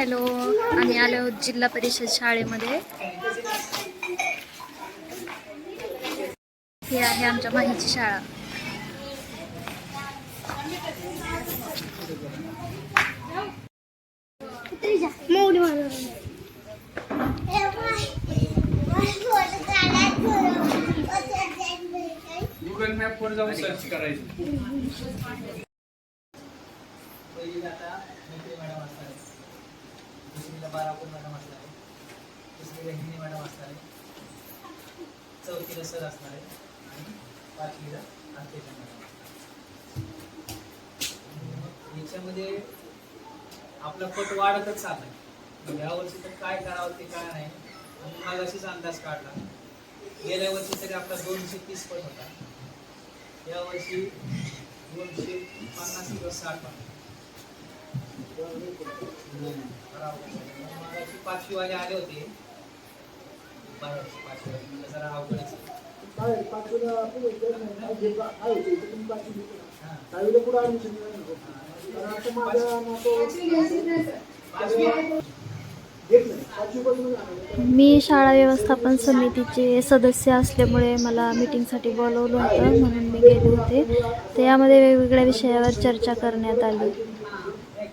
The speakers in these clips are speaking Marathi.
हॅलो आम्ही आलो आहोत जिल्हा परिषद शाळेमध्ये. ही आहे आमच्या माहीची शाळा. गुगल मॅप वर जाऊन सर्च करायचं पहिलीला आता मैत्री मॅडम असणार आहे दुसरीला बारापूर मॅडम असणार. आहे तिसरीला हिंदी मॅडम असणार. आहे चौथीला सर असणार. आहे आणि पाचवीला अंत्यजा मॅडम याच्यामध्ये आपला पट वाढतच चाललाय. म्हणजे या वर्षी तर काय करावं ते काय नाही. आणि मागाशीच अंदाज काढला. गेल्या वर्षी तरी आपला दोनशे तीस पट होता. या वर्षी दोनशे पन्नास किंवा साठ पट. पाचवी वाले आले होते. पाचवी वाले जरा अवघडच पाचवीला. दहावीला पुढे आता माझ्या नातं- आणलं. मी शाळा व्यवस्थापन समितीचे सदस्य असल्यामुळे मला मीटिंगसाठी बोलवलं होतं म्हणून मी गेले होते. तर यामध्ये वेगवेगळ्या विषयावर चर्चा करण्यात आली पुन्हा आपण शाळा बांधायची म्हणतो.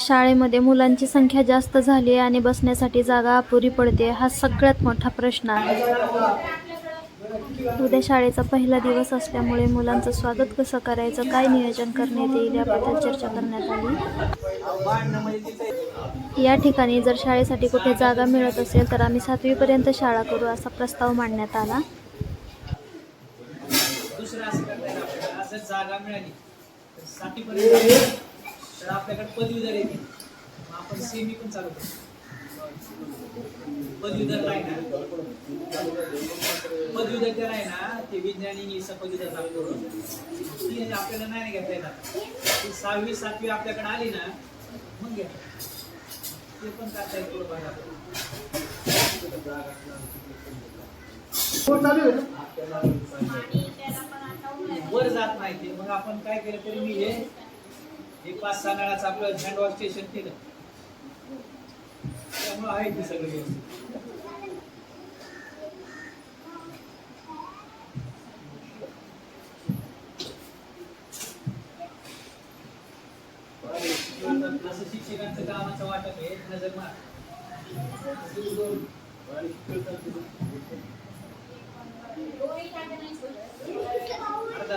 शाळेमध्ये मुलांची संख्या जास्त झाली आहे आणि बसण्यासाठी जागा अपुरी पडते हा सगळ्यात मोठा प्रश्न आहे. उद्या शाळेचा पहिला दिवस असल्यामुळे मुलांचं स्वागत कसं करायचं काय नियोजन करण्यात येईल याबद्दल चर्चा करण्यात आली. या ठिकाणी जर शाळेसाठी कुठे जागा मिळत असेल तर आम्ही सातवीपर्यंत शाळा करू असा प्रस्ताव मांडण्यात आला. करता जर जागा मिळाली. तर साठीपर्यंत तर आपल्याकडे पदवीधर येते मग आपण सेमी पण चालू करू. पदवीधर आहे ना? पदवीधर त्याला आहे ना ते विज्ञान पदवीधर चालू करून ती आपल्याला नाही ना घेता येणार. ती सहावी सातवी आपल्याकडे आली ना मग घ्या. ते पण करता येईल थोडं चालू आहे? वर जात नाही ते. मग आपण काय केलं तरी मी हे एक पाच सहा नळाचं आपलं हँड वॉश स्टेशन केलं. त्यामुळे आहे ते सगळं व्यवस्थित. जसं शिक्षकांचं कामाचं वाटप आहे नजर मार. अर्धा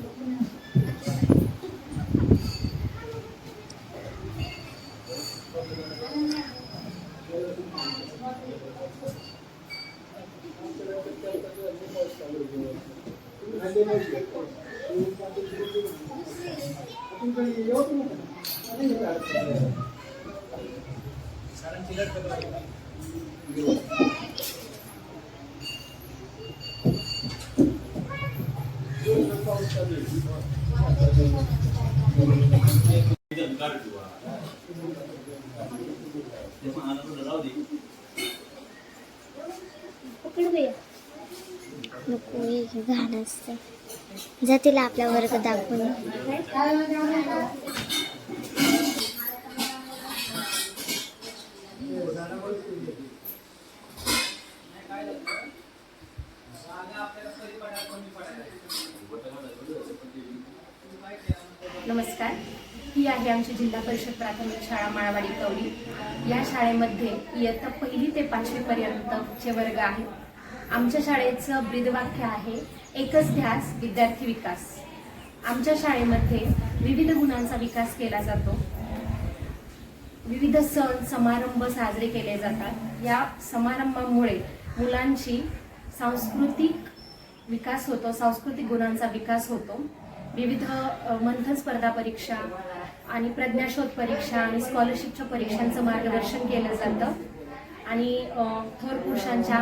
गेलं वाढत नको हे घाण असतं. जातील तिला आपला वर्ग दाखवून. नमस्कार. ही आहे आमची जिल्हा परिषद प्राथमिक शाळा माळवाडी कवडी. या शाळेमध्ये इयत्ता पहिली ते पाचवी पर्यंतचे वर्ग आहेत आमच्या शाळेचं ब्रीदवाक्य आहे एकच ध्यास विद्यार्थी विकास. आमच्या शाळेमध्ये विविध गुणांचा विकास केला जातो. विविध सण समारंभ साजरे केले जातात. या समारंभामुळे मुलांची सांस्कृतिक विकास होतो सांस्कृतिक गुणांचा विकास होतो. विविध मंथन स्पर्धा परीक्षा आणि प्रज्ञाशोध परीक्षा आणि स्कॉलरशिपच्या परीक्षांचं मार्गदर्शन केलं जातं. आणि थोर पुरुषांच्या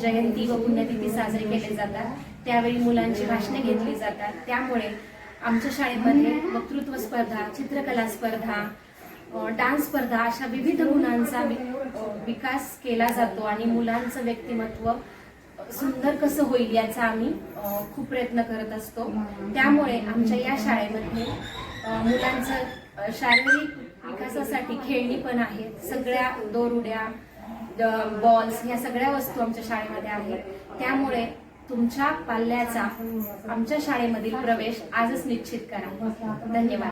जयंती व पुण्यतिथी साजरे केले जातात. त्यावेळी मुलांची भाषणे घेतली जातात. त्यामुळे आमच्या शाळेमध्ये वक्तृत्व स्पर्धा चित्रकला स्पर्धा डान्स स्पर्धा अशा विविध गुणांचा विकास केला जातो आणि मुलांचं व्यक्तिमत्व सुंदर कसं होईल याचा आम्ही खूप प्रयत्न करत असतो. त्यामुळे आमच्या या शाळेमध्ये मुलांचं शारीरिक विकासासाठी खेळणी पण आहेत. सगळ्या दोरुड्या बॉल्स ह्या सगळ्या वस्तू आमच्या शाळेमध्ये आहेत. त्यामुळे तुमच्या पाल्याचा आमच्या शाळेमधील प्रवेश आजच निश्चित करा. धन्यवाद.